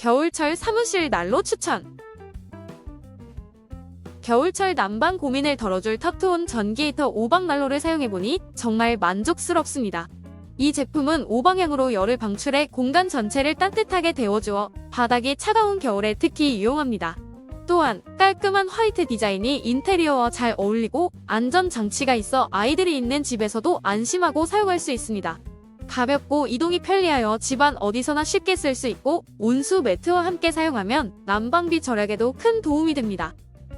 겨울철 사무실 난로 추천. 겨울철 난방 고민을 덜어줄 터트온 전기 히터 오방 난로를 사용해보니 정말 만족스럽습니다. 이 제품은 오방향으로 열을 방출해 공간 전체를 따뜻하게 데워주어 바닥이 차가운 겨울에 특히 유용합니다. 또한 깔끔한 화이트 디자인이 인테리어와 잘 어울리고 안전 장치가 있어 아이들이 있는 집에서도 안심하고 사용할 수 있습니다. 가볍고 이동이 편리하여 집안 어디서나 쉽게 쓸 수 있고 온수 매트와 함께 사용하면 난방비 절약에도 큰 도움이 됩니다.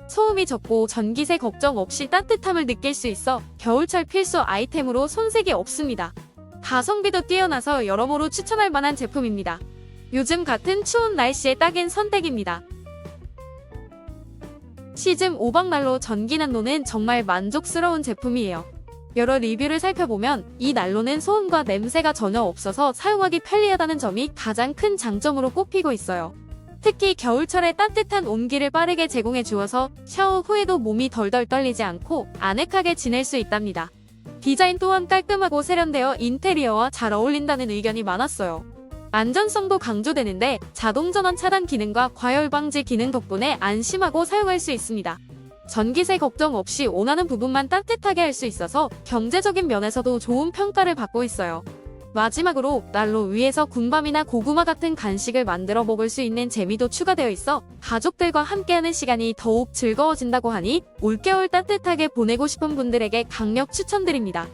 소음이 적고 전기세 걱정 없이 따뜻함을 느낄 수 있어 겨울철 필수 아이템으로 손색이 없습니다. 가성비도 뛰어나서 여러모로 추천할 만한 제품입니다. 요즘 같은 추운 날씨에 딱인 선택입니다. 시즘 오방난로 전기난로는 정말 만족스러운 제품이에요. 여러 리뷰를 살펴보면 이 난로는 소음과 냄새가 전혀 없어서 사용하기 편리하다는 점이 가장 큰 장점으로 꼽히고 있어요. 특히 겨울철에 따뜻한 온기를 빠르게 제공해 주어서 샤워 후에도 몸이 덜덜 떨리지 않고 아늑하게 지낼 수 있답니다. 디자인 또한 깔끔하고 세련되어 인테리어와 잘 어울린다는 의견이 많았어요. 안전성도 강조되는데 자동 전원 차단 기능과 과열 방지 기능 덕분에 안심하고 사용할 수 있습니다. 전기세 걱정 없이 원하는 부분만 따뜻하게 할 수 있어서 경제적인 면에서도 좋은 평가를 받고 있어요. 마지막으로 난로 위에서 군밤이나 고구마 같은 간식을 만들어 먹을 수 있는 재미도 추가되어 있어 가족들과 함께하는 시간이 더욱 즐거워진다고 하니 올겨울 따뜻하게 보내고 싶은 분들에게 강력 추천드립니다.